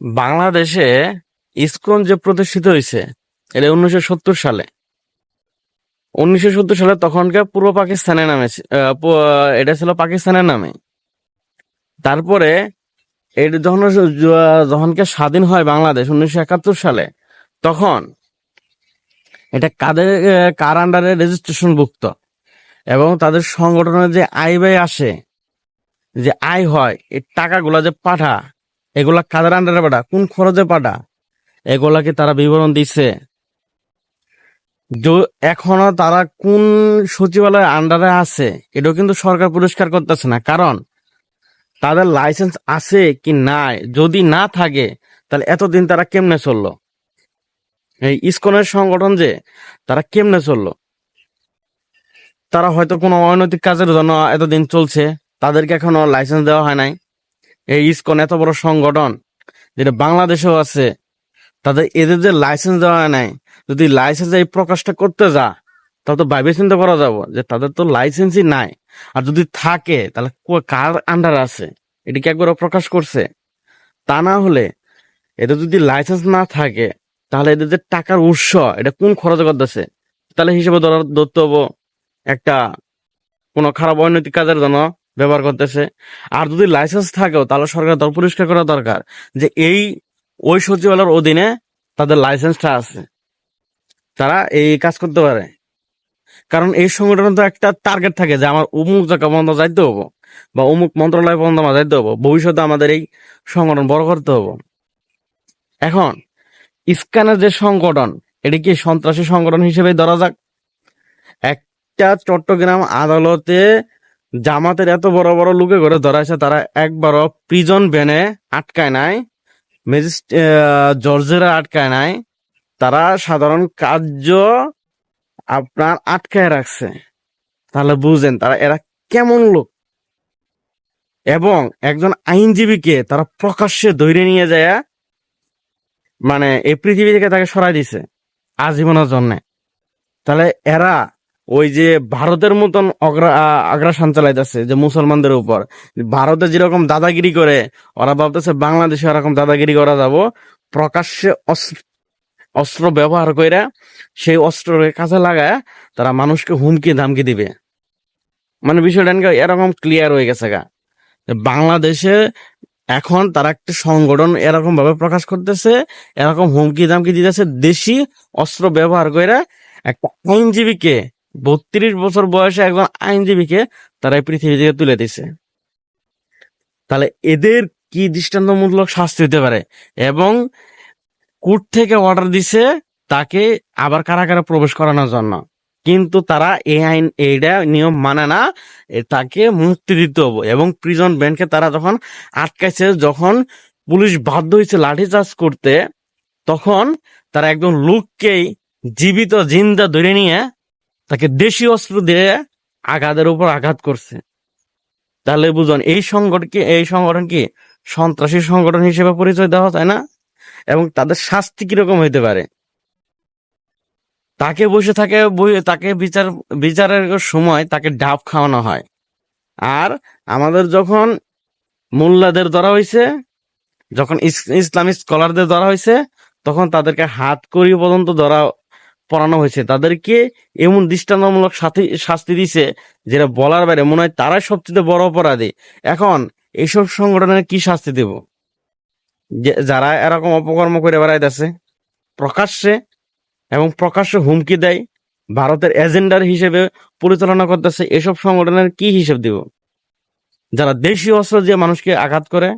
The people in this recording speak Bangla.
বাংলাদেশে ইসকন যে প্রতিষ্ঠিত হয়েছে, এটা উনিশশো সত্তর সালে। উনিশশো সত্তর সালে তখনকার পূর্ব পাকিস্তানের নামে এটা ছিল পাকিস্তানের নামে। তারপরে এটা যখন যখনকে স্বাধীন হয় বাংলাদেশ উনিশশো একাত্তর সালে, তখন এটা কাদের কার আন্ডারে রেজিস্ট্রেশন ভুক্ত? এবং তাদের সংগঠনের যে আয় ব্যয় আসে, যে আয় হয়, এই টাকাগুলা যে পাঠা এগুলা কাদের আন্ডারে পাঠা কোন খরচে পাঠা এগুলাকে তারা বিবরণ দিচ্ছে য- এখনও তারা কোন সচিবালয়ের আন্ডারে আছে, এটাও কিন্তু সরকার পুরস্কার করতেছে না। কারণ তাদের লাইসেন্স আছে কি নাই? যদি না থাকে, তাহলে এতদিন তারা কেমনে চলল? এই ইসকনের সংগঠন যে, তারা কেমনে চলল? তারা হয়তো কোনো অনৈতিক কাজের জন্য এতদিন চলছে, তাদেরকে এখনও লাইসেন্স দেওয়া হয় নাই। এই ইসকন এত বড় সংগঠন, যেটা বাংলাদেশেও আছে, তাদের এদের যে লাইসেন্স দেওয়া নাই, যদি লাইসেন্স এই প্রকাশটা করতে যা, তাহলে তো ভাইবে চিন্তা করা যাব যে তাদের তো লাইসেন্সই নাই। আর যদি থাকে, তাহলে কার আন্ডার আছে? এটা কি একবার প্রকাশ করছে? তা না হলে এদের যদি লাইসেন্স না থাকে, তাহলে এদের যে টাকার উৎস, এটা কোন খরচ করতেছে? তাহলে হিসেবে ধরা, ধরতে হব একটা কোনো খারাপ অনৈতিক কাজের জন্য ব্যবহার করতেছে। আর যদি লাইসেন্স থাকেও, তাহলে সরকার পরিষ্কার করা দরকার যে এই, ওই সচিবালয়ের অধীনে তাদের লাইসেন্সটা আছে। তারা এই কাজ করতে পারে। কারণ এই সংগঠনের তো একটা টার্গেট থাকে যে আমার অমুক জায়গা বন্ধ যাইতে হব বা অমুক মন্ত্রণালয় বন্ধ আমার যাইতে হব। ভবিষ্যতে আমাদের এই সংগঠন বড় করতে হব। এখন ইস্কানের যে সংগঠন, এটি কি সন্ত্রাসী সংগঠন হিসেবে ধরা যাক? একটা চট্টগ্রাম আদালতে জামাতের এত বড় বড় লোকে করে ধরা হয়েছে তারা একবারও প্রিজন ভ্যানে আটকায় নাই ম্যাজিস্ট জর্জেরা আটকায় নাই, তারা সাধারণ কার্য আপনার আটকায় রাখছে। তাহলে বুঝেন তারা, এরা কেমন লোক? এবং একজন আইনজীবীকে তারা প্রকাশ্যে ধরে নিয়ে যায় মানে এই পৃথিবী থেকে তাকে সরাই দিছে, আজীবনের জন্যে। তাহলে এরা ওই যে ভারতের মতন আগ্রাসন চালাইতেছে যে মুসলমানদের উপর। ভারতে যেরকম দাদাগিরি করে, ওরা ভাবতেছে বাংলাদেশে এরকম দাদাগিরি করা যাব। প্রকাশ্যে অস্ত্র অস্ত্র ব্যবহার করে সেই অস্ত্রকে কাজে লাগায় তারা মানুষকে হুমকি ধামকি দিবে। মানে বিষয়টা এরকম ক্লিয়ার হয়ে গেছে গা। বাংলাদেশে এখন তারা একটা সংগঠন এরকম ভাবে প্রকাশ করতেছে, এরকম হুমকি ধামকি দিতেছে দেশি অস্ত্র ব্যবহার করে একটা আইনজীবীকে বত্রিশ বছর বয়সে একজন আইনজীবীকে তারা পৃথিবী থেকে তুলে দিছে। তাহলে এদের কি দৃষ্টান্তমূলক শাস্তি হতে পারে? এবং কোর্ট থেকে অর্ডার দিছে তাকে আবার কারাগারে প্রবেশ করানোর জন্য। কিন্তু তারা এই আইন এইটা নিয়ম মানে না তাকে মুক্তি দিতে হবে। এবং প্রিজন ব্যান্ডকে তারা যখন আটকাইছে, যখন পুলিশ বাধ্য হয়েছে লাঠিচার্জ করতে, তখন তারা একজন লোককেই জীবিত জিন্দা ধরে নিয়ে তাকে দেশি অস্ত্র দিয়ে আঘাতের উপর আঘাত করছে। তাহলে বুঝুন, এই সংগঠন কি এই সংগঠন কি সন্ত্রাসী সংগঠন হিসেবে পরিচয় দেওয়া যায় না? এবং তাদের শাস্তি কীরকম হইতে পারে? তাকে বসে থাকে তাকে বিচার বিচারের সময় তাকে ডাব খাওয়ানো হয়। আর আমাদের যখন মোল্লাদের ধরা হয়েছে যখন ইস- ইসলামিক স্কলারদের ধরা হয়েছে তখন তাদেরকে হাত করি পর্যন্ত ধরা পড়ানো হয়েছে। তাদেরকে এমন দৃষ্টান্তমূলক শাস্তি দিছে যেটা বলার বাইরে মনে হয় তারাই সবচেয়ে বড় অপরাধী। এখন এইসব সংগঠনের কি শাস্তি দেব? যারা এরকম অপকর্ম করে বেড়াইতেছে, প্রকাশ্যে এবং প্রকাশ্যে হুমকি দেয়, ভারতের এজেন্ডার হিসেবে পরিচালনা করতেছে, এসব সংগঠনের কি হিসেব দিব? যারা দেশীয় অস্ত্র দিয়ে মানুষকে আঘাত করে